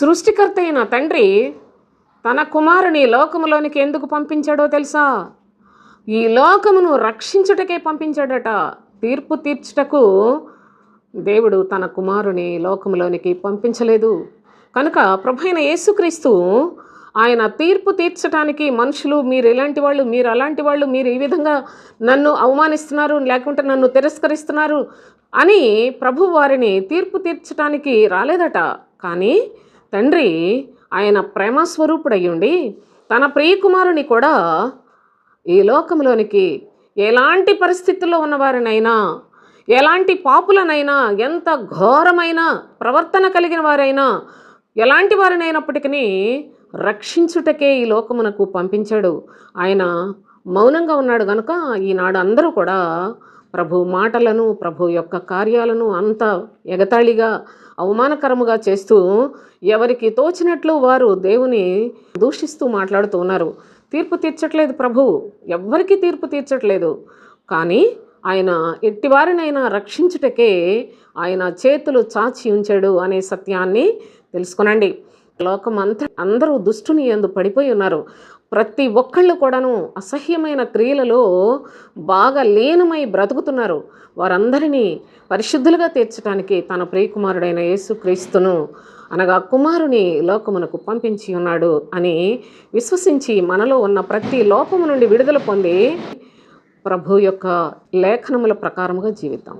సృష్టికర్త అయిన తండ్రి తన కుమారుని లోకములోనికి ఎందుకు పంపించాడో తెలుసా? ఈ లోకమును రక్షించుటకే పంపించాడట. తీర్పు తీర్చుటకు దేవుడు తన కుమారుని లోకములోనికి పంపించలేదు. కనుక ప్రభు అయిన యేసుక్రీస్తు ఆయన తీర్పు తీర్చడానికి మనుషులు మీరు ఇలాంటి వాళ్ళు మీరు అలాంటి వాళ్ళు మీరు ఈ విధంగా నన్ను అవమానిస్తున్నారు లేకుంటే నన్ను తిరస్కరిస్తున్నారు అని ప్రభు వారిని తీర్పు తీర్చడానికి రాలేదట. కానీ తండ్రి ఆయన ప్రేమ స్వరూపుడయ్యుండి తన ప్రియకుమారుని కూడా ఈ లోకంలోనికి ఎలాంటి పరిస్థితుల్లో ఉన్నవారినైనా ఎలాంటి పాపులనైనా ఎంత ఘోరమైన ప్రవర్తన కలిగిన వారైనా ఎలాంటి వారినైనప్పటికీ రక్షించుటకే ఈ లోకమునకు పంపించాడు. ఆయన మౌనంగా ఉన్నాడు కనుక ఈనాడు అందరూ కూడా ప్రభు మాటలను ప్రభు యొక్క కార్యాలను అంత ఎగతాళిగా అవమానకరముగా చేస్తూ ఎవరికి తోచినట్లు వారు దేవుని దూషిస్తూ మాట్లాడుతూ ఉన్నారు. తీర్పు తీర్చట్లేదు ప్రభు. ఎవ్వరికీ తీర్పు తీర్చట్లేదు. కానీ ఆయన ఎట్టివారినైనా రక్షించుటకే ఆయన చేతులు చాచి ఉంచాడు అనే సత్యాన్ని తెలుసుకొనండి. లోకం అంతా అందరూ దుష్టుని ఎందు పడిపోయి ఉన్నారు. ప్రతి ఒక్కళ్ళు కూడాను అసహ్యమైన క్రియలలో బాగా లీనమై బ్రతుకుతున్నారు. వారందరినీ పరిశుద్ధులుగా తీర్చడానికి తన ప్రియకుమారుడైన యేసుక్రీస్తును అనగా కుమారుని లోకమునకు పంపించి ఉన్నాడు అని విశ్వసించి మనలో ఉన్న ప్రతి లోపము నుండి విడుదల పొంది ప్రభు యొక్క లేఖనముల ప్రకారముగా జీవితాం